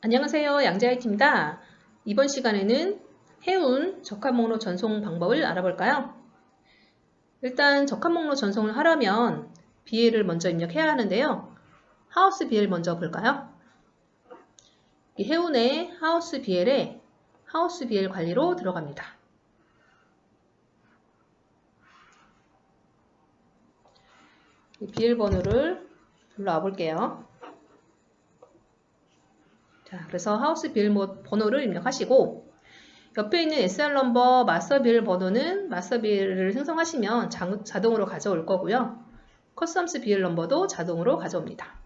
안녕하세요. 양재아이티입니다. 이번 시간에는 해운 적합 목록 전송 방법을 알아볼까요? 일단 적합 목록 전송을 하려면 BL을 먼저 입력해야 하는데요. 하우스 BL 먼저 볼까요? 이 해운의 하우스 BL에 하우스 BL 관리로 들어갑니다. 이 BL 번호를 불러와 볼게요. 자, 그래서 하우스 빌 번호를 입력하시고 옆에 있는 SR 넘버 마스터 빌 번호는 마스터 빌을 생성하시면 자, 자동으로 가져올 거고요. 커스텀스 빌 넘버도 자동으로 가져옵니다.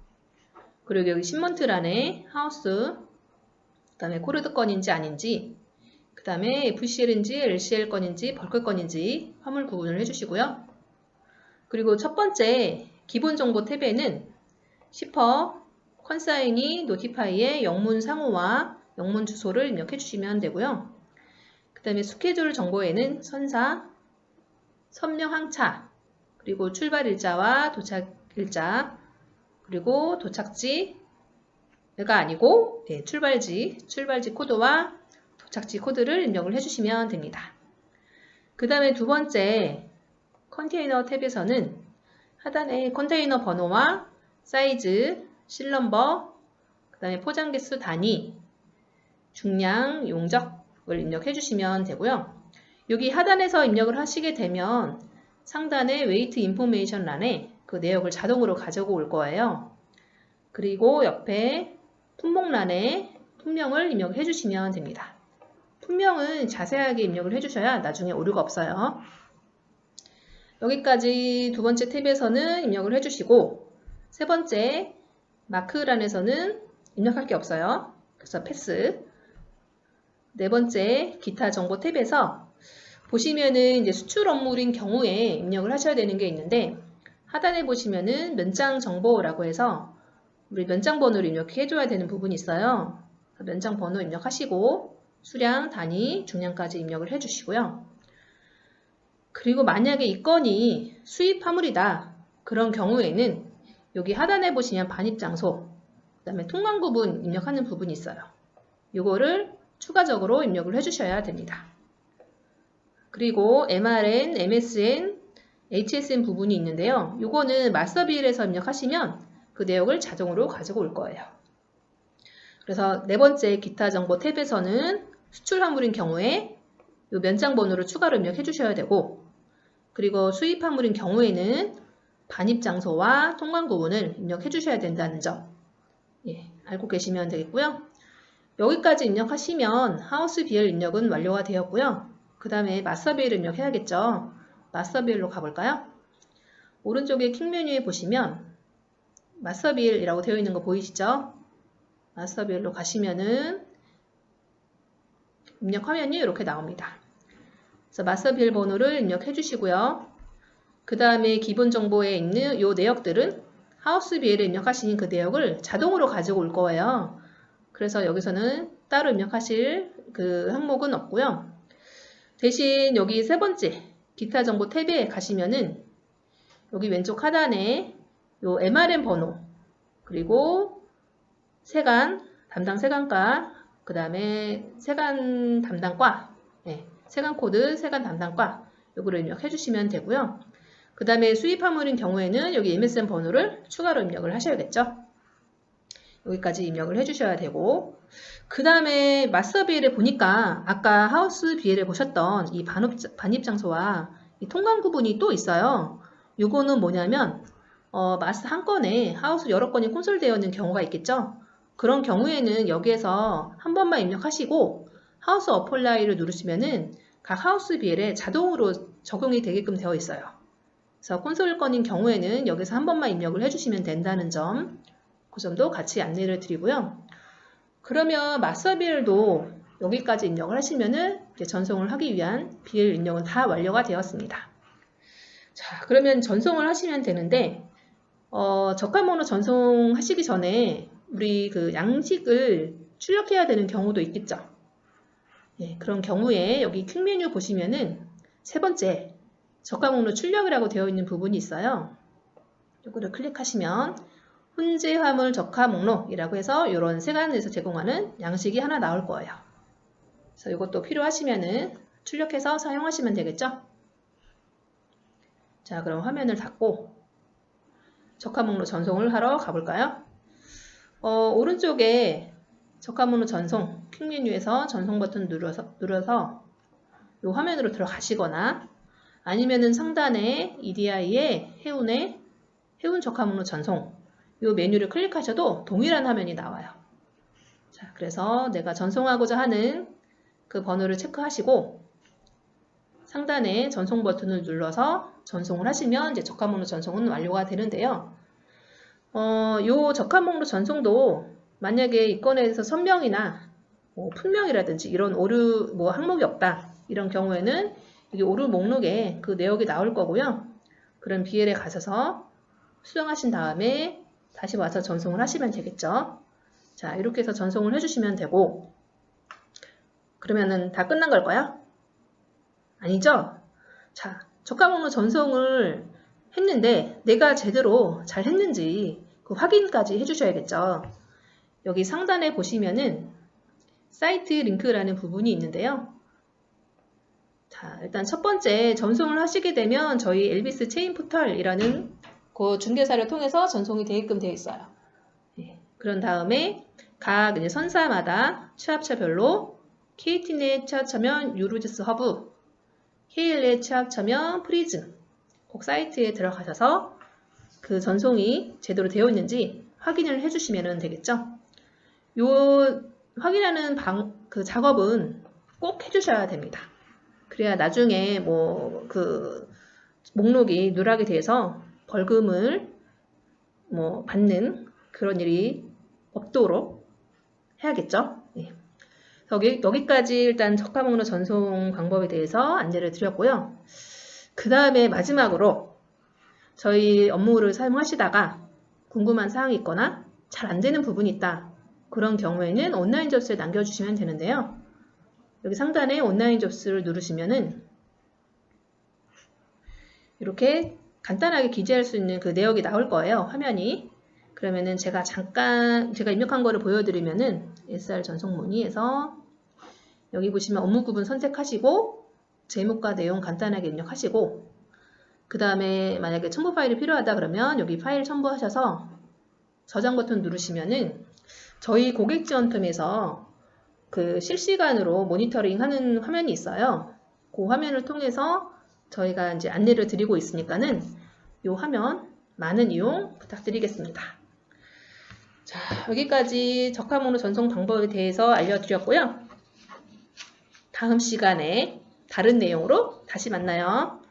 그리고 여기 신먼트란에 하우스 그 다음에 코르드 건인지 아닌지 그 다음에 FCL인지 LCL 건인지 벌크 건인지 화물 구분을 해주시고요. 그리고 첫 번째 기본 정보 탭에는 시퍼 컨사인이 노티파이의 영문 상호와 영문 주소를 입력해 주시면 되고요. 그 다음에 스케줄 정보에는 선사, 선명 항차, 그리고 출발 일자와 도착 일자, 그리고 도착지가 아니고 네, 출발지, 출발지 코드와 도착지 코드를 입력을 해주시면 됩니다. 그 다음에 두 번째 컨테이너 탭에서는 하단에 컨테이너 번호와 사이즈, 실넘버, 그 다음에 포장 개수 단위, 중량, 용적을 입력해 주시면 되고요. 여기 하단에서 입력을 하시게 되면 상단의 웨이트 인포메이션 란에 그 내역을 자동으로 가지고 올 거예요. 그리고 옆에 품목란에 품명을 입력해 주시면 됩니다. 품명은 자세하게 입력을 해주셔야 나중에 오류가 없어요. 여기까지 두 번째 탭에서는 입력을 해주시고 세 번째 마크란에서는 입력할 게 없어요. 그래서 패스. 네 번째 기타 정보 탭에서 보시면은 이제 수출 업무인 경우에 입력을 하셔야 되는 게 있는데 하단에 보시면은 면장 정보라고 해서 우리 면장 번호를 입력해 줘야 되는 부분이 있어요. 면장 번호 입력하시고 수량, 단위, 중량까지 입력을 해 주시고요. 그리고 만약에 이 건이 수입 화물이다. 그런 경우에는 여기 하단에 보시면 반입 장소, 그 다음에 통관 구분 입력하는 부분이 있어요. 이거를 추가적으로 입력을 해주셔야 됩니다. 그리고 MRN, MSN, HSN 부분이 있는데요. 이거는 마스터빌에서 입력하시면 그 내역을 자동으로 가지고 올 거예요. 그래서 네 번째 기타 정보 탭에서는 수출 화물인 경우에 이 면장 번호를 추가로 입력해 주셔야 되고 그리고 수입 화물인 경우에는 반입 장소와 통관 구분을 입력해 주셔야 된다는 점 예, 알고 계시면 되겠고요. 여기까지 입력하시면 하우스 BL 입력은 완료가 되었고요. 그 다음에 마스터 BL 입력해야겠죠. 마스터 BL로 가볼까요? 오른쪽에 킹 메뉴에 보시면 마스터 BL이라고 되어 있는 거 보이시죠? 마스터 BL로 가시면은 입력 화면이 이렇게 나옵니다. 그래서 마스터 BL 번호를 입력해 주시고요. 그 다음에 기본 정보에 있는 이 내역들은 하우스 BL에 입력하신 그 내역을 자동으로 가지고 올 거예요. 그래서 여기서는 따로 입력하실 그 항목은 없고요. 대신 여기 세 번째 기타 정보 탭에 가시면은 여기 왼쪽 하단에 요 MRM 번호 그리고 세간 담당 세간과 그 다음에 세간 담당과 네, 세간 코드 세간 담당과 요거를 입력해 주시면 되고요. 그 다음에 수입 화물인 경우에는 여기 MSN 번호를 추가로 입력을 하셔야겠죠. 여기까지 입력을 해주셔야 되고 그 다음에 마스터 BL에 보니까 아까 하우스 BL에 보셨던 이 반입, 반입 장소와 이 통관 구분이 또 있어요. 요거는 뭐냐면 어, 마스 한 건에 하우스 여러 건이 콘솔되어 있는 경우가 있겠죠. 그런 경우에는 여기에서 한 번만 입력하시고 하우스 어플라이를 누르시면은 각 하우스 BL에 자동으로 적용이 되게끔 되어 있어요. 그래서 콘솔 건인 경우에는 여기서 한 번만 입력을 해주시면 된다는 점, 그 점도 같이 안내를 드리고요. 그러면 마스터 BL도 여기까지 입력을 하시면은 전송을 하기 위한 BL 입력은 다 완료가 되었습니다. 자, 그러면 전송을 하시면 되는데, 어, 저가모노 전송하시기 전에 우리 그 양식을 출력해야 되는 경우도 있겠죠. 예, 그런 경우에 여기 퀵 메뉴 보시면은 세 번째 저가 목록 출력이라고 되어 있는 부분이 있어요. 이거를 클릭하시면 훈제 화물 적화 목록이라고 해서 이런 세간에서 제공하는 양식이 하나 나올 거예요. 그래서 이것도 필요하시면은 출력해서 사용하시면 되겠죠? 자, 그럼 화면을 닫고 적화 목록 전송을 하러 가볼까요? 어, 오른쪽에 적화 목록 전송 퀵 메뉴에서 전송 버튼 눌러서 눌러서 이 화면으로 들어가시거나 아니면은 상단에 EDI에 해운의 해운 적화 목록 전송 이 메뉴를 클릭하셔도 동일한 화면이 나와요. 자, 그래서 내가 전송하고자 하는 그 번호를 체크하시고 상단에 전송 버튼을 눌러서 전송을 하시면 이제 적화 목록 전송은 완료가 되는데요. 어, 요 적화 목록 전송도 만약에 이 건에서 선명이나 뭐 품명이라든지 이런 오류 뭐 항목이 없다 이런 경우에는 이게 오류 목록에 그 내역이 나올 거고요. 그럼 BL에 가셔서 수정하신 다음에 다시 와서 전송을 하시면 되겠죠. 자, 이렇게 해서 전송을 해주시면 되고, 그러면은 다 끝난 걸까요? 아니죠? 자, 적화 목록 전송을 했는데 내가 제대로 잘 했는지 그 확인까지 해주셔야겠죠. 여기 상단에 보시면은 사이트 링크라는 부분이 있는데요. 자, 일단 첫 번째 전송을 하시게 되면 저희 엘비스 체인 포털이라는 그 중개사를 통해서 전송이 되게끔 되어 있어요. 예, 그런 다음에 각 이제 선사마다 취합처별로 KT넷 취합처면 유로지스 허브, KL넷 취합처면 프리즘 꼭 사이트에 들어가셔서 그 전송이 제대로 되어 있는지 확인을 해주시면 되겠죠. 요 확인하는 방, 그 작업은 꼭 해주셔야 됩니다. 그래야 나중에 뭐 그 목록이 누락이 돼서 벌금을 뭐 받는 그런 일이 없도록 해야겠죠. 네. 여기, 여기까지 일단 적화 목록 전송 방법에 대해서 안내를 드렸고요. 그 다음에 마지막으로 저희 업무를 사용하시다가 궁금한 사항이 있거나 잘 안 되는 부분이 있다. 그런 경우에는 온라인 접수에 남겨주시면 되는데요. 여기 상단에 온라인 접수를 누르시면은 이렇게 간단하게 기재할 수 있는 그 내역이 나올 거예요. 화면이. 그러면은 제가 잠깐 제가 입력한 거를 보여드리면은 SR 전송 문의에서 여기 보시면 업무 구분 선택하시고 제목과 내용 간단하게 입력하시고 그 다음에 만약에 첨부 파일이 필요하다 그러면 여기 파일 첨부하셔서 저장 버튼 누르시면은 저희 고객 지원팀에서 그 실시간으로 모니터링 하는 화면이 있어요. 그 화면을 통해서 저희가 이제 안내를 드리고 있으니까는 이 화면 많은 이용 부탁드리겠습니다. 자, 여기까지 적화 목록 전송 방법에 대해서 알려드렸고요. 다음 시간에 다른 내용으로 다시 만나요.